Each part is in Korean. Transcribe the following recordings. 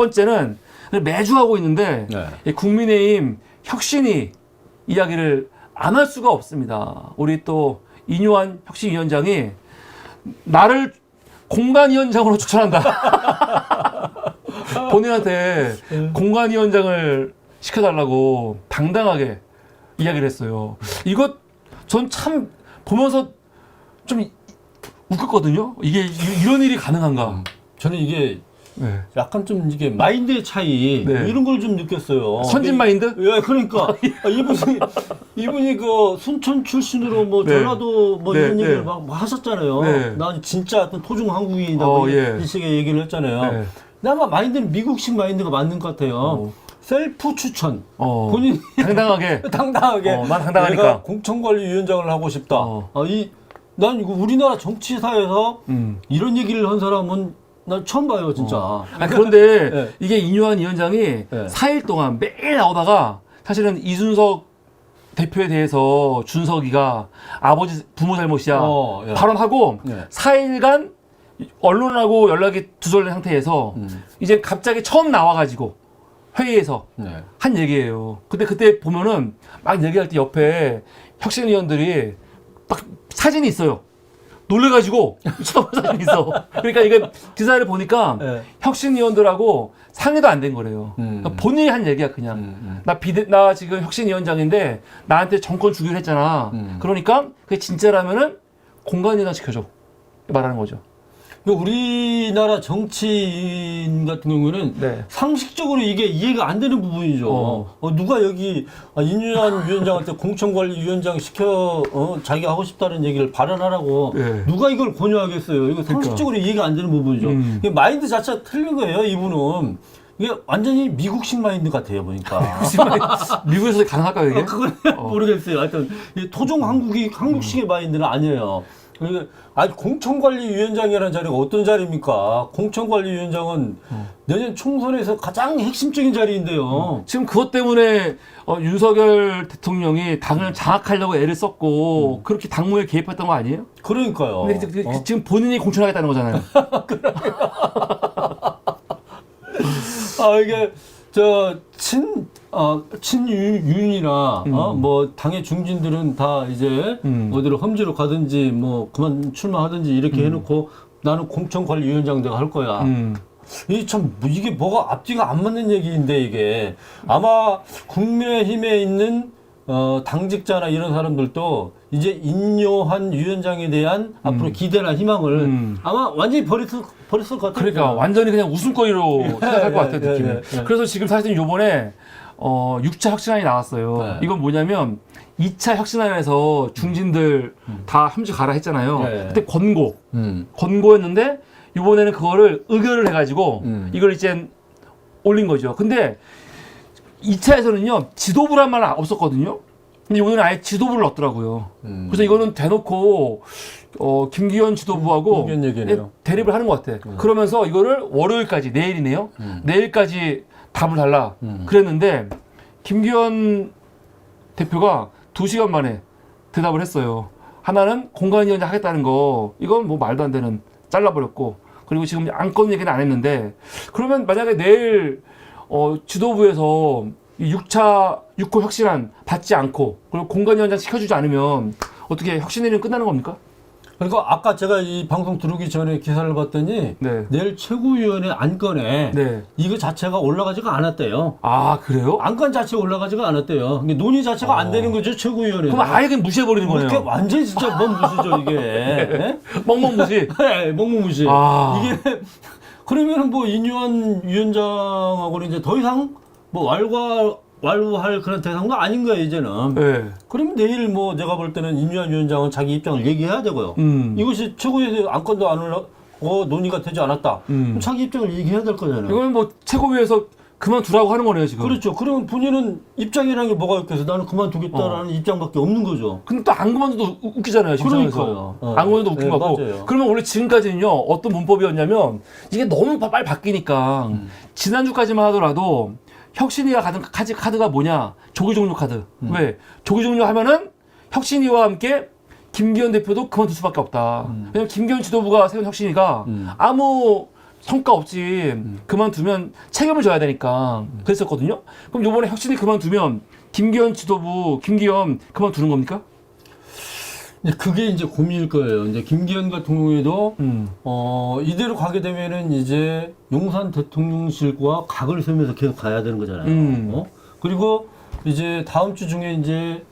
번째는 매주 하고 있는데 네. 이 국민의힘 혁신이 이야기를 안 할 수가 없습니다. 우리 또 이뇨한 혁신위원장이 나를 공간위원장으로 추천한다. 본인한테 공간위원장을 시켜달라고 당당하게 이야기를 했어요. 이거 전참 보면서 좀 웃겼거든요. 이게 이- 이런 일이 가능한가? 저는 이게 네. 약간 좀 이게 마인드의 차이 네. 이런 걸 좀 느꼈어요. 선진 마인드? 예, 그러니까 아, 이분이 이분이 그 순천 출신으로 뭐 네. 전라도 뭐 네, 이런 네. 얘기를 막, 막 하셨잖아요. 네. 난 진짜 어떤 토종 한국인이다 어, 뭐 예. 이 식의 얘기를 했잖아요. 네. 근데 아마 마인드는 미국식 마인드가 맞는 것 같아요. 어. 셀프 추천. 어, 본인이 당당하게. 당당하게 어, 난 당당하니까. 내가 공천관리위원장을 하고 싶다. 어. 아, 이, 난 이거 우리나라 정치사에서 음. 이런 얘기를 한 사람은 난 처음 봐요, 진짜. 아, 그런데 네. 이게 이뇨한 위원장이 네. 4일 동안 매일 나오다가 사실은 이준석 대표에 대해서 준석이가 아버지 부모 잘못이야 어, 예. 발언하고 네. 4일간 언론하고 연락이 두절된 상태에서 음. 이제 갑자기 처음 나와가지고 회의에서 네. 한 얘기예요. 근데 그때 보면은 막 얘기할 때 옆에 혁신위원들이 딱 사진이 있어요. 놀래가지고 쳐다보는 사진이 있어. 그러니까 이게 기사를 보니까 네. 혁신위원들하고 상의도 안 된 거래요. 음. 그러니까 본인이 한 얘기야 그냥. 음, 음. 나 비대 나 지금 혁신위원장인데 나한테 정권 주기로 했잖아. 음. 그러니까 그게 진짜라면은 공간이나 지켜줘 말하는 거죠. 그러니까 우리나라 정치인 같은 경우는 네. 상식적으로 이게 이해가 안 되는 부분이죠. 어. 어, 누가 여기 아, 인유한 위원장한테 공천관리위원장 시켜 어, 자기가 하고 싶다는 얘기를 발언하라고 네. 누가 이걸 권유하겠어요. 이거 상식적으로 이해가 안 되는 부분이죠. 음. 마인드 자체가 틀린 거예요. 이분은 이게 완전히 미국식 마인드 같아요 보니까. 미국에서 가능할까요 이게? 어, 그건 모르겠어요. 하여튼 이 토종 한국이 한국식의 마인드는 아니에요. 그러니까 아니 공천관리위원장이라는 자리가 어떤 자리입니까? 공천관리위원장은 내년 총선에서 가장 핵심적인 자리인데요. 지금 그것 때문에 어, 윤석열 대통령이 당을 장악하려고 애를 썼고 그렇게 당무에 개입했던 거 아니에요? 그러니까요. 근데 그- 그- 어? 지금 본인이 공천하겠다는 거잖아요. 아 이게 저 친 어, 친윤이나 어, 뭐 당의 중진들은 다 이제 음. 어디로 험지로 가든지 뭐 그만 출마하든지 이렇게 해놓고 나는 공천관리위원장 내가 할 거야. 음. 이게 참 뭐- 이게 뭐가 앞뒤가 안 맞는 얘기인데 이게 아마 국민의힘에 있는 어, 당직자나 이런 사람들도 이제 인요한 위원장에 대한 앞으로 기대나 희망을 음. 아마 완전히 버렸을 버렸을 것 같아요. 그러니까 완전히 그냥 웃음거리로 생각할 것 같아요 예, 느낌이. 예, 예. 그래서 지금 사실 요번에 어 6차 혁신안이 나왔어요. 네. 이건 뭐냐면 2차 혁신안에서 중진들 다 함지 가라 했잖아요. 네. 그때 권고 음. 권고였는데 이번에는 그거를 의결을 해가지고 음. 이걸 이제 올린 거죠. 근데 2차에서는요 지도부란 말 없었거든요. 근데 이번에는 아예 지도부를 넣었더라고요. 음. 그래서 이거는 대놓고 어, 김기현 지도부하고 얘기네요. 대립을 하는 것 같아. 그러면서 이거를 월요일까지 내일이네요. 음. 내일까지 답을 달라. 음. 그랬는데 김기현 대표가 두 시간 만에 대답을 했어요. 하나는 공간위원장 하겠다는 거 이건 뭐 말도 안 되는 잘라버렸고 그리고 지금 안건 얘기는 안 했는데 그러면 만약에 내일 어, 지도부에서 이 6차 6호 혁신안 받지 않고 그리고 공간위원장 시켜주지 않으면 어떻게 혁신일은 끝나는 겁니까? 그러니까 아까 제가 이 방송 들어오기 전에 기사를 봤더니 네. 내일 최고위원회 안건에 네. 이거 자체가 올라가지가 않았대요. 아 그래요? 안건 자체 올라가지가 않았대요. 이게 논의 자체가 안 되는 거죠 최고위원회. 그럼 아예 그냥 무시해버리는 거네요. 완전 히 진짜 뭔 무시죠 이게. 예? 멍멍 무시. 네, 멍멍 무시. 아. 이게 그러면은 뭐 인유한 위원장하고는 이제 더 이상 뭐 왈과 왈부할 그런 대상도 아닌 거예요 이제는. 네. 그러면 내일 뭐 제가 볼 때는 인유한 위원장은 자기 입장을 얘기해야 되고요. 음. 이것이 최고위원회 안건도 안 올라고 논의가 되지 않았다. 음. 그럼 자기 입장을 얘기해야 될 거잖아요. 이건 뭐 최고위에서 그만두라고 하는 거네요 지금. 그렇죠. 그러면 본인은 입장이라는 게 뭐가 있겠어? 나는 그만두겠다라는 입장밖에 없는 거죠. 근데 또 안 그만둬도 우- 웃기잖아요 지금 그러니까요. 상황에서. 어. 안 그만둬도 웃긴 네, 거 같고. 맞아요. 그러면 원래 지금까지는요 어떤 문법이었냐면 이게 너무 바- 빨리 바뀌니까 음. 지난주까지만 하더라도 혁신위가 가든 카드, 카드가 뭐냐 조기 종료 카드. 음. 왜 조기 종료 하면은 혁신위와 함께 김기현 대표도 그만둘 수밖에 없다. 음. 왜냐면 김기현 지도부가 세운 혁신위가 음. 아무 성과 없이 그만두면 책임을 져야 되니까 그랬었거든요. 그럼 요번에 혁신이 그만두면 김기현 지도부 김기현 그만두는 겁니까? 이제 그게 이제 고민일 거예요. 이제 김기현 같은 경우에도 음. 어, 이대로 가게 되면은 이제 용산 대통령실과 각을 세우면서 계속 가야 되는 거잖아요. 음. 어? 그리고 이제 다음 주 중에 이제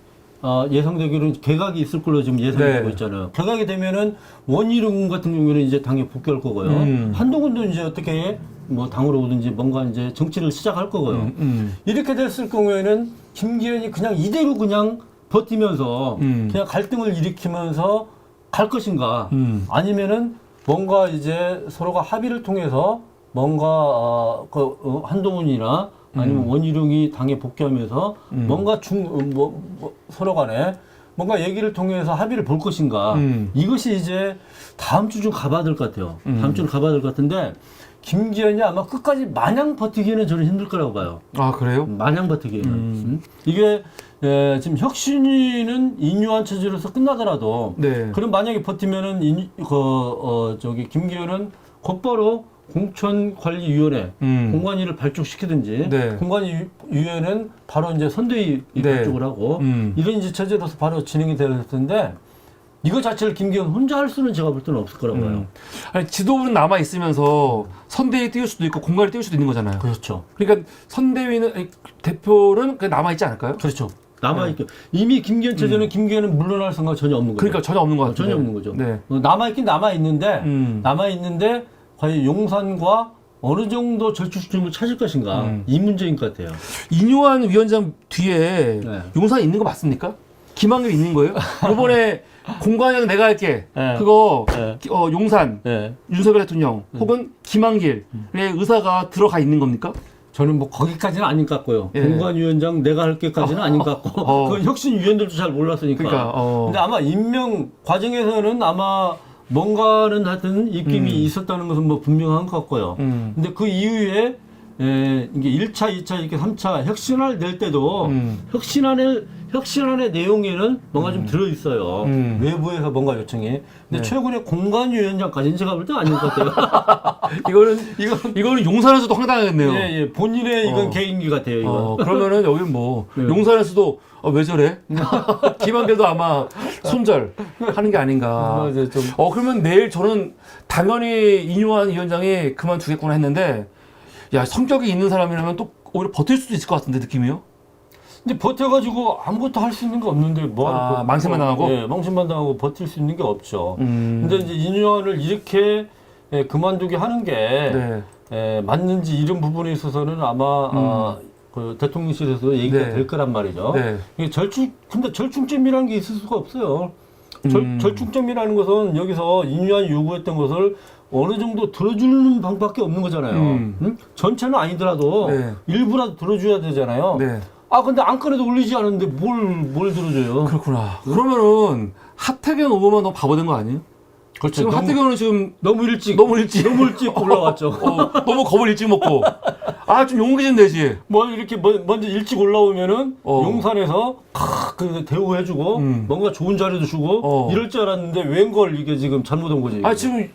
아, 예상되기로는 개각이 있을 걸로 지금 예상되고 네. 있잖아요. 개각이 되면은 원희룡 같은 경우에는 이제 당에 복귀할 거고요. 음. 한동훈도 이제 어떻게 뭐 당으로 오든지 뭔가 이제 정치를 시작할 거고요. 음, 음. 이렇게 됐을 경우에는 김기현이 그냥 이대로 그냥 버티면서 음. 그냥 갈등을 일으키면서 갈 것인가 음. 아니면은 뭔가 이제 서로가 합의를 통해서 뭔가 어, 그 어, 한동훈이나 아니면 원희룡이 당에 복귀하면서 음. 뭔가 중 어, 뭐, 뭐 서로 간에 뭔가 얘기를 통해서 합의를 볼 것인가 음. 이것이 이제 다음 주좀 가봐야 될 것 같아요. 음. 다음 주는 가봐야 될 것 같은데 김기현이 아마 끝까지 마냥 버티기에는 저는 힘들 거라고 봐요. 아 그래요? 마냥 버티기에는 음. 음? 이게 에, 지금 혁신위는 인유한 체제로서 끝나더라도 네. 그럼 만약에 버티면은 인, 그, 어, 저기 김기현은 곧바로 공천관리위원회 음. 공관위를 발족시키든지 네. 공관위위원회는 바로 이제 선대위 네. 발족을 하고 음. 이런 이제 체제로서 바로 진행이 될 텐데 이거 자체를 김기현 혼자 할 수는 제가 볼 때는 없을 거라고 봐요. 음. 아니 지도부는 남아 있으면서 선대위 띄울 수도 있고 공간을 띄울 수도 있는 거잖아요. 그렇죠. 그러니까 선대위는 아니, 대표는 그냥 남아 있지 않을까요? 그렇죠. 남아있게 이미 김기현 체제는 김기현은 물러날 생각 전혀 없는 거죠. 네. 음. 그러니까 전혀 없는 것 어, 같아요. 전혀 없는 거죠. 네. 어, 남아 있긴 남아 있는데, 음. 남아 있는데, 과연 용산과 어느 정도 절충점을 찾을 것인가. 음. 이 문제인 것 같아요. 이뇨한 위원장 뒤에 네. 용산 있는 거 맞습니까? 김한길 있는 거예요? 이번에 공관영 내가 할게. 네. 그거 네. 기- 어, 용산 네. 윤석열 대통령 혹은 김한길의 의사가 들어가 있는 겁니까? 저는 뭐 거기까지는 아닌 것 같고요. 예. 공관위원장 내가 할 게까지는 아닌 것 같고. 어. 그건 혁신위원들도 잘 몰랐으니까. 그러니까 어. 근데 아마 임명 과정에서는 아마 뭔가는 하여튼 입김이 음. 있었다는 것은 뭐 분명한 것 같고요. 음. 근데 그 이후에 에, 이게 1차, 2차, 이렇게 3차 혁신안을 낼 때도 음. 혁신안을 혁신안의 내용에는 뭔가 좀 들어 있어요. 음. 외부에서 뭔가 요청이. 네. 근데 최근에 공간위원장까지는 제가 볼 때 아닌 것 같아요. 이거는 이건 이거는 용산에서도 황당하겠네요. 예, 예. 본인의 이건 어. 개인기 같아요. 이건. 어, 그러면은 여기 뭐 네. 용산에서도 어, 왜 저래? 김한길도 아마 손절 하는 게 아닌가. 맞아요, 좀. 어 그러면 내일 저는 당연히 이뇨한 위원장이 그만두겠구나 했는데 야 성격이 있는 사람이라면 또 오히려 버틸 수도 있을 것 같은데 느낌이요? 근데 버텨가지고 아무것도 할 수 있는 게 없는데 뭐 아, 버- 망신만 당하고? 예, 망신만 당하고 버틸 수 있는 게 없죠. 음. 근데 이제 인유한을 이렇게 예, 그만두게 하는 게 네. 예, 맞는지 이런 부분에 있어서는 아마 아, 그 대통령실에서 얘기가 음. 네. 될 거란 말이죠. 네. 이게 절충 근데 절충점이라는 게 있을 수가 없어요. 절, 음. 절충점이라는 것은 여기서 인유한 요구했던 것을 어느 정도 들어주는 방법밖에 없는 거잖아요. 음. 응? 전체는 아니더라도 네. 일부라도 들어줘야 되잖아요. 네. 아 근데 안건에도 올리지 않았는데 뭘 뭘 들어줘요? 그렇구나. 그러면은 하태경 후보만 너무 바보 된 거 아니에요? 그렇죠. 지금 너무, 하태경은 지금 너무 일찍 너무 일찍 너무 일찍 올라왔죠. 어, 너무 겁을 일찍 먹고 아 좀 용기 좀 내지. 뭐 이렇게 먼- 먼저 일찍 올라오면은 어. 용산에서 크, 그 대우해주고 음. 뭔가 좋은 자리도 주고 어. 이럴 줄 알았는데 웬걸 이게 지금 잘못 온 거지. 아 지금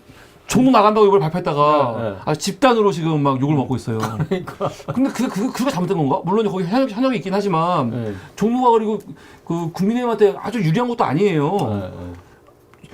종로 나간다고 이걸 발표했다가 네, 네. 아, 집단으로 지금 막 욕을 먹고 있어요. 그러니까. 근데 그, 그, 그거 잘못된 건가? 물론 거기 현역, 현역이 있긴 하지만 네. 종로가 그리고 그 국민의힘한테 아주 유리한 것도 아니에요. 네, 네.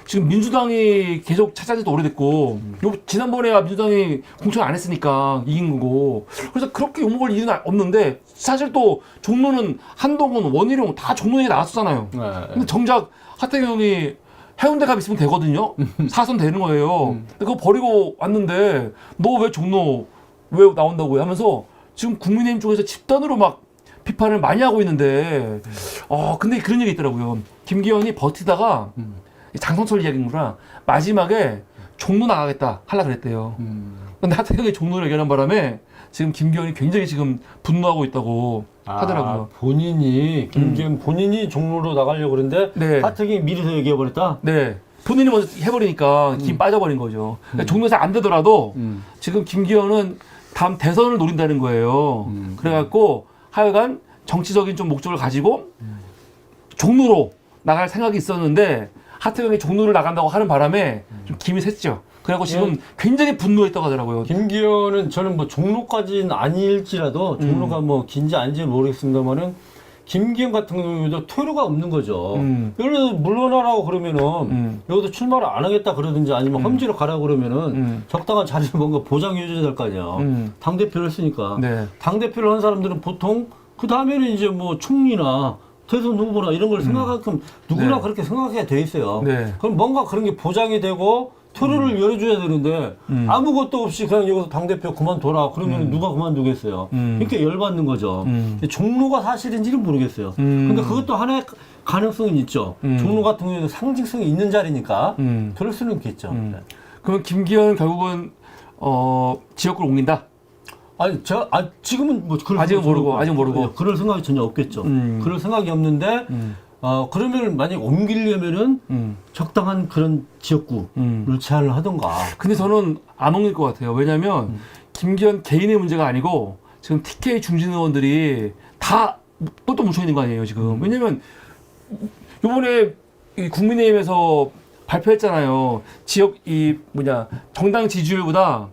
지금 민주당이 계속 찾아낸 지 오래됐고 요 지난번에 민주당이 공천 안 했으니까 이긴 거고 그래서 그렇게 욕먹을 일은 없는데 사실 또 종로는 한동훈 원희룡 다 종로 얘기 나왔었잖아요. 네. 근데 정작 하태경이 해운대 가 있으면 되거든요. 사선 되는 거예요. 음. 근데 그거 버리고 왔는데 너 왜 종로 왜 나온다고 하면서 지금 국민의힘 쪽에서 집단으로 막 비판을 많이 하고 있는데 어 근데 그런 얘기 있더라고요. 김기현이 버티다가 음. 장성철 이야기인구나 마지막에 종로 나가겠다 하려 그랬대요. 음. 근데 하태경이 종로를 얘기하는 바람에 지금 김기현이 굉장히 지금 분노하고 있다고 하더라고요. 아, 본인이 김기현 본인이 종로로 나가려고 그러는데 네. 하태경이 미리서 얘기해 버렸다. 네. 본인이 먼저 해버리니까 김 빠져버린 거죠. 그러니까 종로에서 안 되더라도 음. 지금 김기현은 다음 대선을 노린다는 거예요. 음. 그래갖고 하여간 정치적인 좀 목적을 가지고 종로로 나갈 생각이 있었는데 하태경이 종로를 나간다고 하는 바람에 좀 김이 샜죠. 그래갖고 지금 굉장히 분노했다고 하더라고요. 김기현은 저는 뭐 종로까지는 아닐지라도 음. 종로가 뭐 긴지 아닌지는 모르겠습니다만은 김기현 같은 경우에도 퇴로가 없는 거죠. 음. 예를 들어 물러나라고 그러면은 음. 여기서 출마를 안 하겠다 그러든지 아니면 험지로 가라 그러면은 음. 적당한 자리를 뭔가 보장해 줘야 될 거 아니야. 음. 당 대표를 했으니까. 네. 당 대표를 한 사람들은 보통 그 다음에는 이제 뭐 총리나 대선 후보나 이런 걸 생각하면 누구나 네. 그렇게 생각하게 돼 있어요. 네. 그럼 뭔가 그런 게 보장이 되고 퇴로를 열어줘야 되는데 음. 아무것도 없이 그냥 여기서 당 대표 그만둬라 그러면 누가 그만두겠어요. 음. 이렇게 열받는 거죠. 음. 종로가 사실인지는 모르겠어요. 음. 근데 그것도 하나의 가능성은 있죠. 음. 종로 같은 경우에는 상징성이 있는 자리니까 음. 그럴 수는 있겠죠. 음. 네. 그럼 김기현 결국은 어, 지역구를 옮긴다. 아니, 제가 아, 지금은 뭐 그럴 아직은 생각이 모르고, 전혀 아직 모르고. 없- 그럴 생각이 전혀 없겠죠. 음. 그럴 생각이 없는데 음. 어, 그러면 만약 옮기려면은 음. 적당한 그런 지역구를 음. 제한을 하던가. 근데 저는 안 옮길 것 같아요. 왜냐하면 음. 김기현 개인의 문제가 아니고 지금 TK 중진 의원들이 다 똘똘 뭉쳐 있는 거 아니에요 지금. 음. 왜냐면 이번에 이 국민의힘에서 발표했잖아요. 지역 이 뭐냐 정당 지지율보다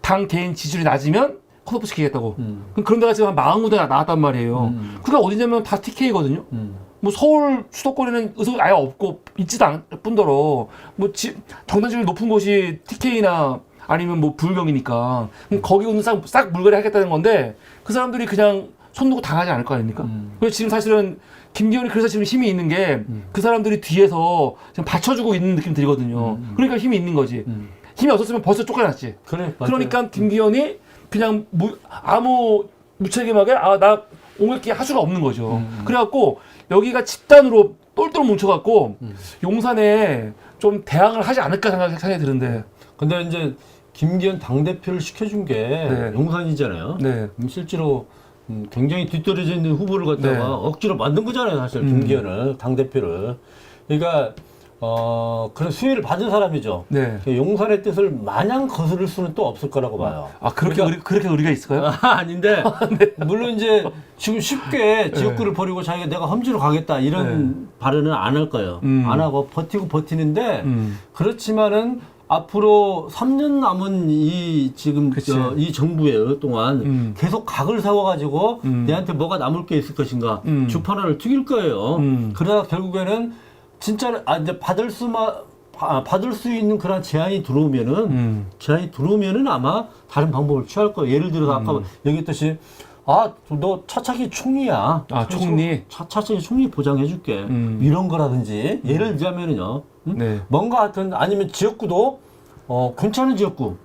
당 개인 지지율이 낮으면 컷오프 시키겠다고. 음. 그럼 그런 데가 지금 한 40군데가 나왔단 말이에요. 음. 그게 어디냐면 다 TK거든요. 음. 뭐 서울 수도권에는 의석이 아예 없고 있지도 않을 뿐더러 뭐 지, 정당지율 높은 곳이 TK나 아니면 뭐 불경이니까 그럼 거기 오는 싹, 싹 물갈이 하겠다는 건데 그 사람들이 그냥 손 놓고 당하지 않을 거 아닙니까? 음. 그래서 지금 사실은 김기현이 그래서 지금 힘이 있는 게그 사람들이 뒤에서 지금 받쳐주고 있는 느낌 들거든요. 음. 그러니까 힘이 있는 거지. 음. 힘이 없었으면 벌써 쫓겨났지. 그래. 그러니까 김기현이 그냥 무, 아무 무책임하게 아 나 옹을기 할 수가 없는 거죠. 음. 그래갖고 여기가 집단으로 똘똘 뭉쳐갖고 음. 용산에 좀 대항을 하지 않을까 생각, 생각이 드는데. 근데 이제 김기현 당 대표를 시켜준 게 네. 용산이잖아요. 네. 음, 실제로 음, 굉장히 뒤떨어져 있는 후보를 갖다가 네. 억지로 만든 거잖아요, 사실 음. 김기현을 당 대표를. 그러니까 어 그런 수혜를 받은 사람이죠. 네. 그 용산의 뜻을 마냥 거스를 수는 또 없을 거라고 봐요. 아 그렇게 그러니까- 의리, 그렇게 의리가 있을까요? 아, 아닌데 네. 물론 이제 지금 쉽게 지역구를 버리고 자기가 내가 험지로 가겠다 이런 발언은 안 할 거예요. 음. 안 하고 버티고 버티는데 음. 그렇지만은 앞으로 3년 남은 이 지금 그치. 저, 이 정부의 동안 음. 계속 각을 세워가지고 음. 내한테 뭐가 남을 게 있을 것인가 음. 주판화를 튀길 거예요. 음. 그러다 결국에는 진짜 아 이제 받을 수만 아, 받을 수 있는 그런 제한이 들어오면은 음. 제한이 들어오면은 아마 다른 방법을 취할 거예요. 예를 들어서 아까 얘기했듯이 아너 차차기 총리야. 아, 총리? 차, 차차기 총리 보장해줄게. 음. 이런 거라든지 예를 들자면은요. 응? 네. 뭔가 하여튼 아니면 지역구도 어 괜찮은 지역구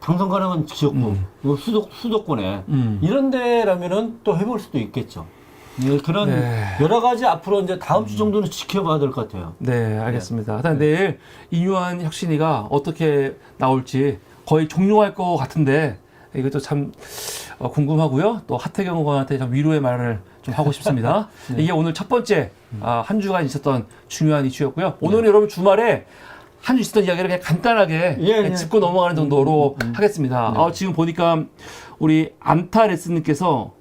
당선 가능한 지역구 음. 뭐 수도 수도권에 음. 이런 데라면은 또 해볼 수도 있겠죠. 예, 그런 네. 여러 가지 앞으로 이제 다음 주 정도는 지켜봐야 될 것 같아요. 네, 알겠습니다. 일단 내일 이유한 혁신이가 어떻게 나올지 거의 종료할 것 같은데 이것도 참 어, 궁금하고요. 또 하태경 의원한테 좀 위로의 말을 좀 하고 싶습니다. 이게 오늘 첫 번째 아, 한 주간 있었던 중요한 이슈였고요. 오늘 은 여러분 주말에 한 주 있었던 이야기를 그냥 간단하게 예, 그냥 예. 짚고 넘어가는 정도로 하겠습니다. 아, 지금 보니까 우리 안타레스님께서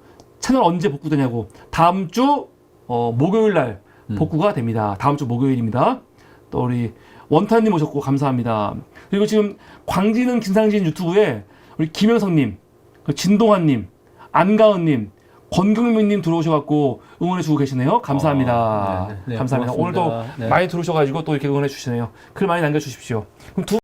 채널 언제 복구되냐고 다음 주 어, 목요일 날 복구가 됩니다. 다음 주 목요일입니다. 또 우리 원탄님 오셨고 감사합니다. 그리고 지금 광진은 김상진 유튜브에 우리 김영성님, 그 진동환님, 안가은님, 권경민님 들어오셔갖고 응원해주고 계시네요. 감사합니다. 어, 네, 네, 네, 감사합니다. 고맙습니다. 오늘도 네. 많이 들어오셔가지고 또 이렇게 응원해주시네요. 글 많이 남겨주십시오. 그럼 두